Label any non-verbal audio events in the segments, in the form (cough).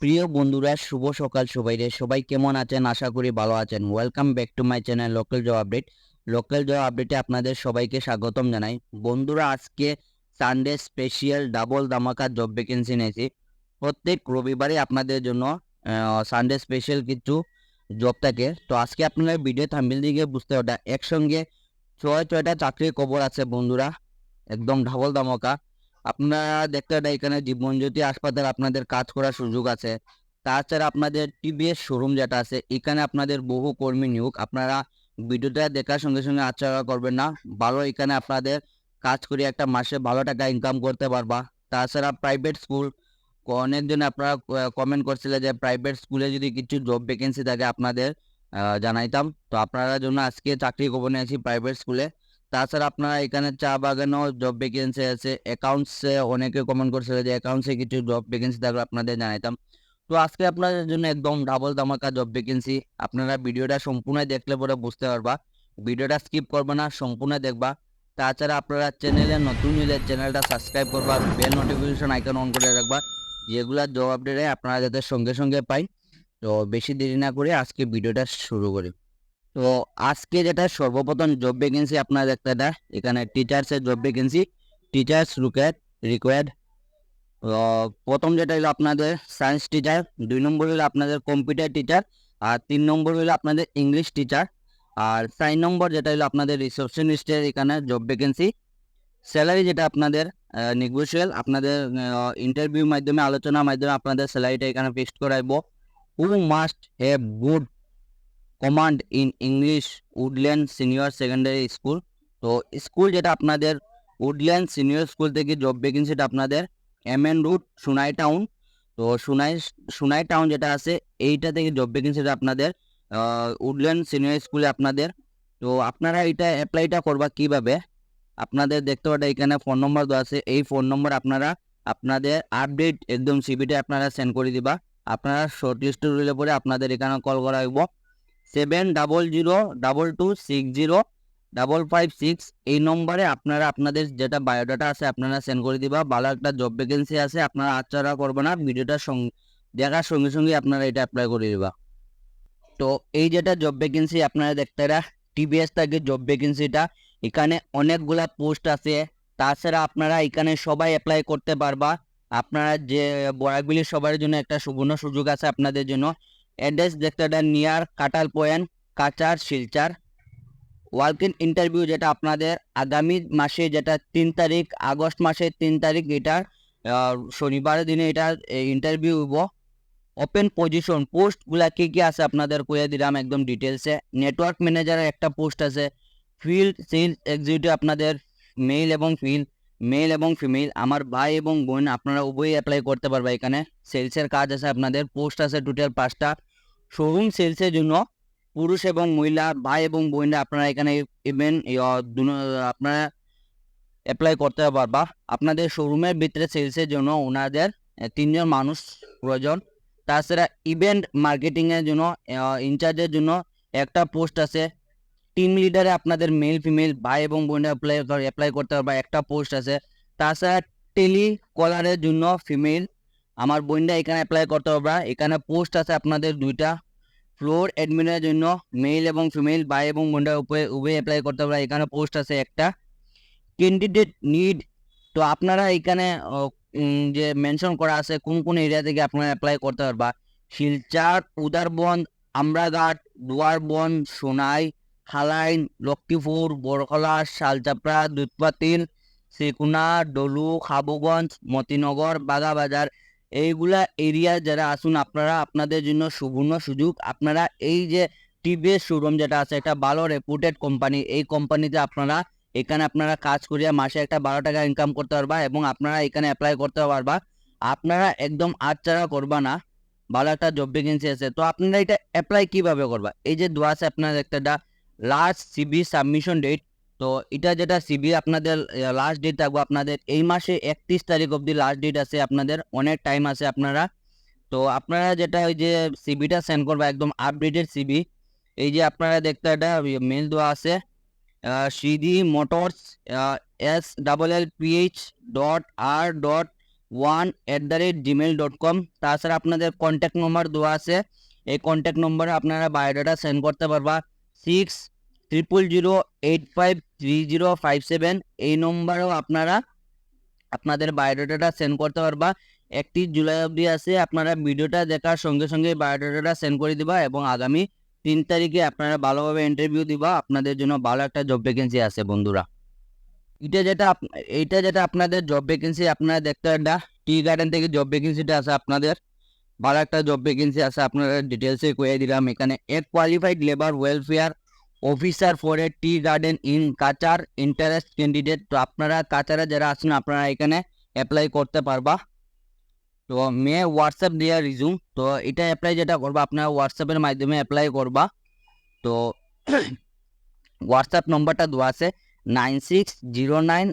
প্রিয় বন্ধুরা, শুভ সকাল সবাই রে সবাই কেমন আছেন? আশা করি ভালো আছেন। Welcome back to my channel local job update local job আপডেটে আপনাদের সবাইকে স্বাগতম জানাই। বন্ধুরা, আজকে সানডে স্পেশাল ডাবল ধামাকা জব ভ্যাকেন্সি নিয়েছি। প্রত্যেক রবিবারে আপনাদের জন্য সানডে স্পেশাল কিছু জব থাকে। তো আজকে আপনারা ভিডিও থাম্বিল দিকে বুঝতে ওটা একসঙ্গে ছয়, ছয়টা চাকরির খবর আছে বন্ধুরা। একদম ডাবল ধামাকা। আপনারা দেখতে পারেন এখানে জীবনজ্যোতি হাসপাতাল আপনাদের কাজ করার সুযোগ আছে। তাছাড়া আপনাদের টিভিএস শোরুম যেটা আছে, এখানে আপনাদের বহু কর্মী নিয়োগ। আপনারা ভিডিওটা দেখার সঙ্গে সঙ্গে আচরণ করবেন না। ভালো এখানে আপনাদের কাজ করে একটা মাসে ভালো টাকা ইনকাম করতে পারবা। তাছাড়া প্রাইভেট স্কুল অনেকজন আপনারা কমেন্ট করছিলেন যে প্রাইভেট স্কুলে যদি কিছু জব ভ্যাকেন্সি থাকে আপনাদের জানাইতাম। তো আপনারা জন্য আজকে চাকরি খবর নিয়েছি প্রাইভেট স্কুলে তাছাড়া আপনারা এখানে চা বাগানেও জব ভ্যাকেন্সি আছে। অ্যাকাউন্টসে অনেকে কমেন্ট করছিল যে অ্যাকাউন্টসে কিছু জব ভ্যাকেন্সি থাকলে আপনাদের জানাইতাম। তো আজকে আপনাদের জন্য একদম ডাবল ধামাকা জব ভ্যাকেন্সি আপনারা ভিডিওটা সম্পূর্ণ দেখলে পরে বুঝতে পারবা। ভিডিওটা স্কিপ করবে না, সম্পূর্ণ দেখবা। তাছাড়া আপনারা চ্যানেলে নতুন হলে চ্যানেলটা সাবস্ক্রাইব করবা বেল নোটিফিকেশন আইকন অন করে রাখবা। যেগুলা জব আপডেটে আপনারা যাতে সঙ্গে সঙ্গে পাই। তো বেশি দেরি না করে আজকে ভিডিওটা শুরু করি। তো আজকে যেটা সর্বপ্রথম জব ভ্যাকেন্সি আপনারা দেখতে এটা এখানে টিচার্সের জব ভ্যাকেন্সি টিচার্স লুকেট রিকোয়ার্ড প্রথম যেটা হলো আপনাদের সায়েন্স টিচার দুই নম্বর হলো আপনাদের কম্পিউটার টিচার আর তিন নম্বর হলো আপনাদের ইংলিশ টিচার আর চার নম্বর যেটা হলো আপনাদের রিসেপশনিস্টের এখানে জব ভ্যাকেন্সি স্যালারি যেটা আপনাদের নেগোসিয়াল আপনাদের ইন্টারভিউ মাধ্যমে, আলোচনার মাধ্যমে আপনাদের স্যালারিটা এখানে fixed করাইব। Who must have good command in English Woodland senior secondary school তো স্কুল যেটা আপনাদের উডল্যান্ড সিনিয়র স্কুল থেকে জব ভ্যাকেন্সিটা আপনাদের M N route Sunai town তো সুনাই সুনাই টাউন যেটা আছে, এইটা থেকে জব ভ্যাকেন্সিটা আপনাদের উডল্যান্ড সিনিয়র স্কুলে আপনাদের। তো আপনারা এটা অ্যাপ্লাইটা করবা কীভাবে? আপনাদের দেখতে পারেন এখানে ফোন নম্বর দেওয়া আছে। এই ফোন নম্বর আপনারা, আপনাদের আপডেট একদম সিবিটা আপনারা সেন্ড করে দিবা। আপনারা শর্ট লিস্ট রইলে পরে আপনাদের এখানে কল করা হইব। Seven double zero double two six zero double five six এই নম্বরে আপনারা আপনাদের যেটা বায়োডাটা আছে আপনারা সেন্ড করে দিবা। ভালো একটা জব ভ্যাকেন্সি আছে, আপনারা আচ্ছারা করবে না। ভিডিওটা দেখার সঙ্গে সঙ্গে আপনারা এটা অ্যাপ্লাই করে দিবা তো এই যেটা জব ভ্যাকেন্সি আপনারা দেখতে টিবিএস থাকে জব ভ্যাকেন্সিটা এখানে অনেকগুলা পোস্ট আছে। তাছাড়া আপনারা এখানে সবাই অ্যাপ্লাই করতে পারবা। আপনারা যে বরাকবিলি সবার জন্য একটা সুবর্ণ সুযোগ আছে আপনাদের জন্য। অ্যাড্রেস দেখতে নিয়ার কাটাল পয়েন্ট কাচার শিলচার। ওয়ার্ক ইন ইন্টারভিউ যেটা আপনাদের আগামী মাসে যেটা তিন তারিখ আগস্ট মাসের তিন তারিখ এটা আহ, শনিবারের দিনে এটা ইন্টারভিউ হইব। ওপেন পজিশন পোস্টগুলা কী কী আছে আপনাদের কয়ে দিলাম একদম ডিটেলসে নেটওয়ার্ক ম্যানেজারের একটা পোস্ট আছে। ফিল্ড সেলস এক্সিকিউটিভ আপনাদের মেল এবং ফিল মেল এবং ফিমেল আমার ভাই এবং বোন আপনারা উভয়ই অ্যাপ্লাই করতে পারবে এখানে। সেলসের কাজ আছে আপনাদের পোস্ট আছে টোটাল পাঁচটা। শোরুম সেলসের জন্য পুরুষ এবং মহিলা, ভাই এবং বোনরা আপনারা এখানে ইভেন আপনারা অ্যাপ্লাই করতে পারবা। আপনাদের শোরুমের ভিতরে সেলসের জন্য ওনাদের তিনজন মানুষ প্রয়োজন। তাছাড়া ইভেন্ট মার্কেটিংয়ের জন্য ইনচার্জের জন্য একটা পোস্ট আছে। টিম লিডারে আপনাদের মেল ফিমেল ভাই এবং বোনরা অ্যাপ্লাই অ্যাপ্লাই করতে পারবা। একটা পোস্ট আছে। তাছাড়া টেলি কলারের জন্য ফিমেল আমার বোনরা এখানে অ্যাপ্লাই করতে পারবা এখানে পোস্ট আছে আপনাদের দুইটা। ফ্লোর অ্যাডমিনের জন্য মেল এবং ফিমেল বাই এবং বোনরা উপরে উভয় অ্যাপ্লাই করতে পারবা এখানে পোস্ট আছে একটা। ক্যান্ডিডেট নিড তো আপনারা এখানে যে মেনশন করা আছে, কোন কোন এরিয়া থেকে আপনারা অ্যাপ্লাই করতে পারবা শিলচার, উদারবন, আমরাঘাট, দুয়ারবন, সোনাই, হালাইন, লক্ষ্মীপুর বরকলা শালচাপড়া, দুধপাতিল শ্রীকুনা ডলু, খাবুগঞ্জ, মতিনগর বাগাবাজার এইগুলা এরিয়া যারা আসুন, আপনারা আপনাদের জন্য সুবর্ণ সুযোগ। আপনারা এই যে টিভিএস শোরুম যেটা আছে একটা ভালো রেপুটেড কোম্পানি এই কোম্পানিতে আপনারা এখানে আপনারা কাজ করিয়া মাসে একটা বারো টাকা ইনকাম করতে পারবা এবং আপনারা এখানে অ্যাপ্লাই করতে পারবা। আপনারা একদম আচ্ছাড়া করবা না, ভালো একটা জব ভ্যাকেন্সি আছে। তো আপনারা এটা অ্যাপ্লাই কীভাবে করবা? এই যে দোয়া আছে আপনারা একটা লাস্ট সিবি সাবমিশন ডেট তো এটা যেটা সিবি আপনাদের লাস্ট ডেট থাকব আপনাদের, এই মাসে একত্রিশ তারিখ অবধি লাস্ট ডেট আছে আপনাদের, অনেক টাইম আছে আপনারা। তো আপনারা যেটা ওই যে সিবিটা সেন্ড করবা, একদম আপডেটেড সিবি এই যে আপনারা দেখতে এটা মেল দেওয়া আছে CD motors S double L PH dot R dot one at the rate Gmail dot com তাছাড়া আপনাদের কন্ট্যাক্ট নম্বর দেওয়া আছে, এই কন্ট্যাক্ট নম্বরে আপনারা বায়োডাটা সেন্ড করতে পারবা six triple zero eight five three zero five seven এই নম্বরেও আপনারা আপনাদের বায়োডাটাটা সেন্ড করতে পারবা। একটি জুলাই অবধি আছে, আপনারা ভিডিওটা দেখার সঙ্গে সঙ্গে বায়োডাটাটা সেন্ড করে দিবা এবং আগামী তিন তারিখে আপনারা ভালোভাবে ইন্টারভিউ দিবা, আপনাদের জন্য ভালো একটা জব ভ্যাকেন্সি আছে বন্ধুরা। এটা যেটা এইটা যেটা আপনাদের জব ভ্যাকেন্সি আপনারা দেখতে একটা টি গার্ডেন থেকে জব ভ্যাকেন্সিটা আছে আপনাদের। ভালো একটা জব ভ্যাকেন্সি আছে আপনারা ডিটেলসে কয়ে দিলাম। এখানে এক qualified labour welfare officer for a tea garden in Cachar interest candidate. তো আপনারা কাচারে যারা আছেন, আপনারা এখানে অ্যাপ্লাই করতে পারবা। তো মে হোয়াটসঅ্যাপ দেওয়া রিজুম তো এটা অ্যাপ্লাই যেটা করবা, আপনারা হোয়াটসঅ্যাপের মাধ্যমে অ্যাপ্লাই করবা। তো (clears throat) হোয়াটসঅ্যাপ নম্বরটা দেওয়া আছে nine six zero nine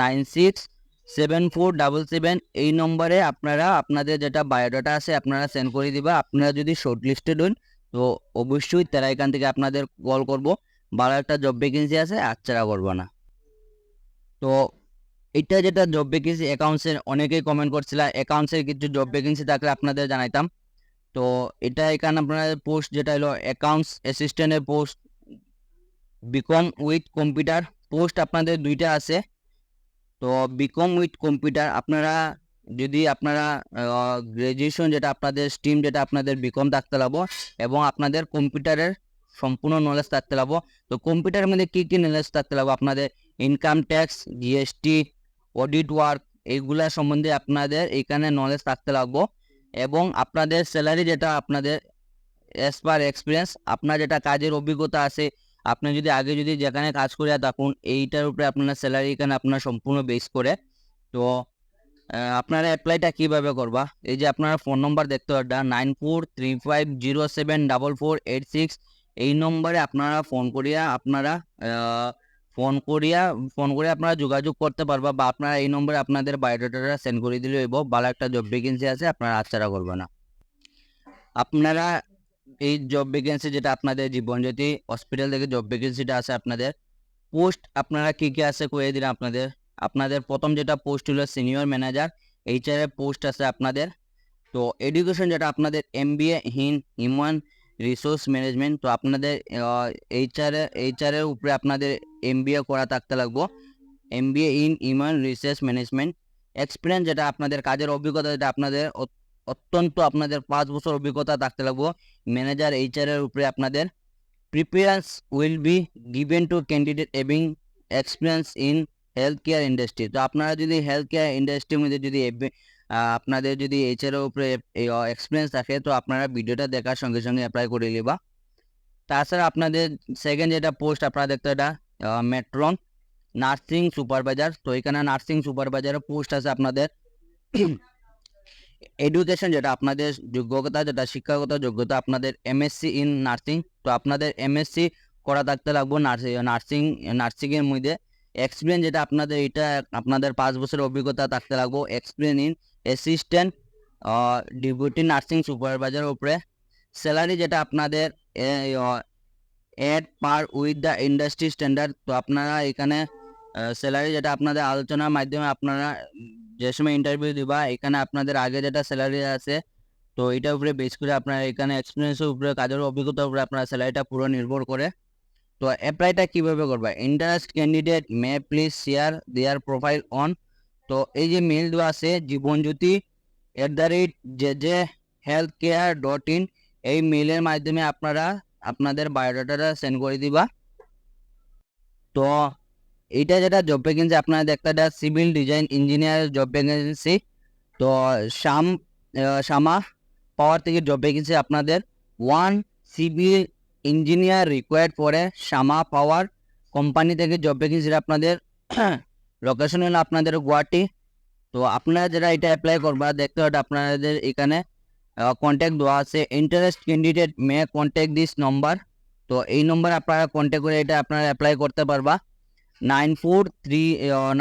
nine six seven four double seven এই নম্বরে আপনারা, আপনাদের যেটা বায়োডাটা আছে, আপনারা সেন্ড করে দিবা। আপনারা যদি শর্ট লিস্টেড হন তো অবশ্যই তারা এখান থেকে আপনাদের কল করব। ভালো একটা জব ভ্যাকেন্সি আছে আচ্ছাড়া করব না। তো এটা যেটা জব ভ্যাকেন্সি অ্যাকাউন্টসের অনেকেই কমেন্ট করছিল অ্যাকাউন্টসের কিছু জব ভ্যাকেন্সি থাকলে আপনাদের জানাইতাম। তো এটা এখানে আপনাদের পোস্ট যেটা হলো accounts অ্যাসিস্ট্যান্টের post BCom with computer post আপনাদের দুইটা আছে। তো বিকম উইথ কম্পিউটার আপনারা যদি আপনারা গ্র্যাজুয়েশন যেটা আপনাদের স্ট্রিম যেটা আপনাদের বিকম থাকতে লাগবো এবং আপনাদের কম্পিউটারের সম্পূর্ণ নলেজ থাকতে লাগবো, তো কম্পিউটারের মধ্যে কী কী নলেজ থাকতে লাগবো? আপনাদের income tax GST audit work এইগুলা সম্বন্ধে আপনাদের এখানে নলেজ থাকতে লাগবো। এবং আপনাদের স্যালারি যেটা আপনাদের অ্যাজ পার এক্সপিরিয়েন্স আপনার যেটা কাজের অভিজ্ঞতা আছে, আপনি যদি আগে যদি যেখানে কাজ করে থাকুন, এইটার উপরে আপনার স্যালারি এখানে আপনার সম্পূর্ণ বেস করে। তো আপনারা অ্যাপ্লাইটা কীভাবে করবা? এই যে আপনারা ফোন নম্বর দেখতে পারবেন nine four three five zero seven double four eight six এই নম্বরে আপনারা ফোন করিয়া, আপনারা ফোন করিয়া ফোন করে আপনারা যোগাযোগ করতে পারবা বা আপনারা এই নম্বরে আপনাদের বায়োডাটাটা সেন্ড করে দিলে হইব। ভালো একটা জব ভ্যাকেন্সি আছে, আপনারা আচ্ছাড়া করবে না। আপনারা এই জব ভ্যাকেন্সি যেটা আপনাদের জীবনজ্যোতি হসপিটাল থেকে জব ভ্যাকেন্সিটা আছে আপনাদের। পোস্ট আপনারা কী কী আছে কয়ে দিন আপনাদের। আপনাদের প্রথম যেটা পোস্ট হলো সিনিয়র ম্যানেজার এইচআর এর পোস্ট আছে আপনাদের। তো এডুকেশন যেটা আপনাদের এম বি এ হিন হিউম্যান রিসোর্স ম্যানেজমেন্ট তো আপনাদের এইচআর এইচআর এর উপরে আপনাদের এম বি এ করা থাকতে লাগবো। M B A in human resource management experience যেটা আপনাদের কাজের অভিজ্ঞতা, যেটা আপনাদের অত্যন্ত আপনাদের পাঁচ বছর অভিজ্ঞতা থাকতে লাগবো। ম্যানেজার এইচআর এর উপরে আপনাদের preference will be given to candidate having experience in health care industry তো আপনারা যদি হেলথ কেয়ার ইন্ডাস্ট্রির মধ্যে যদি আপনাদের যদি এইচআর উপরে এক্সপিরিয়েন্স থাকে, তো আপনারা ভিডিওটা দেখার সঙ্গে সঙ্গে অ্যাপ্লাই করে নিবা। তাছাড়া আপনাদের সেকেন্ড যেটা পোস্ট আপনারা দেখতে এটা মেট্রন নার্সিং সুপারভাইজার তো এখানে নার্সিং সুপারভাইজারের পোস্ট আছে আপনাদের। এডুকেশন যেটা আপনাদের যোগ্যতা, যেটা শিক্ষাগত যোগ্যতা, আপনাদের এমএসসি ইন নার্সিং তো আপনাদের এমএসসি করা থাকতে লাগবো নার্সিং নার্সিং, নার্সিংয়ের মধ্যে। এক্সপিরিয়েন্স যেটা আপনাদের, এটা আপনাদের পাঁচ বছরের অভিজ্ঞতা থাকতে লাগবো। Experience in assistant deputy nursing supervisor উপরে। স্যালারি যেটা আপনাদের at par with the industry standard তো আপনারা এখানে স্যালারি যেটা আপনাদের আলোচনার মাধ্যমে আপনারা যে সময় ইন্টারভিউ দিবা, এখানে আপনাদের আগে যেটা স্যালারি আছে, তো এটার উপরে বেস করে আপনার এখানে এক্সপিরিয়েন্সের উপরে, কাজের অভিজ্ঞতার উপরে আপনার স্যালারিটা পুরো নির্ভর করে। তো অ্যাপ্লাইটা কীভাবে করবা? Interest candidate may please share their profile on তো এই যে মেল দেওয়া আছে, Jibanjyoti at the rate J J health care dot in এই মেলের মাধ্যমে আপনারা আপনাদের বায়োডাটাটা সেন্ড করে দিবা। তো এইটা যেটা জব ভ্যাকেন্সি আপনারা দেখতে এটা civil design engineer job vacancy তো শাম শামা পাওয়ার থেকে জব ভ্যাকেন্সি আপনাদের। ওয়ান সিভিল ইঞ্জিনিয়ার রিকোয়ার্ড পরে শামা পাওয়ার কোম্পানি থেকে জব ভ্যাকেন্সি আপনাদের (clears throat) লোকেশন হলো আপনাদের গুয়াহাটি। তো আপনারা যারা এটা অ্যাপ্লাই করবা দেখতে হবে আপনাদের এখানে কন্ট্যাক্ট দেওয়া আছে। Interest candidate may contact this number তো এই নম্বর আপনারা কন্ট্যাক্ট করে এটা আপনারা অ্যাপ্লাই করতে পারবা। Nine four three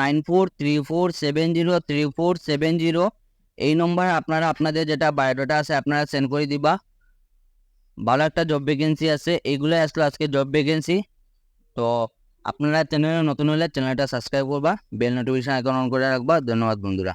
nine four three four seven zero three four seven zero এই নম্বর আপনারা, আপনাদের যেটা বায়োডাটা আছে, আপনারা সেন্ড করে দিবা। ভালো একটা জব ভ্যাকেন্সি আছে এইগুলোই আসলো আজকে জব ভ্যাকেন্সি তো আপনারা চ্যানেলে নতুন হলে চ্যানেলটা সাবস্ক্রাইব করবা বেল নোটিফিকেশন আইকন অন করে রাখবা। ধন্যবাদ বন্ধুরা।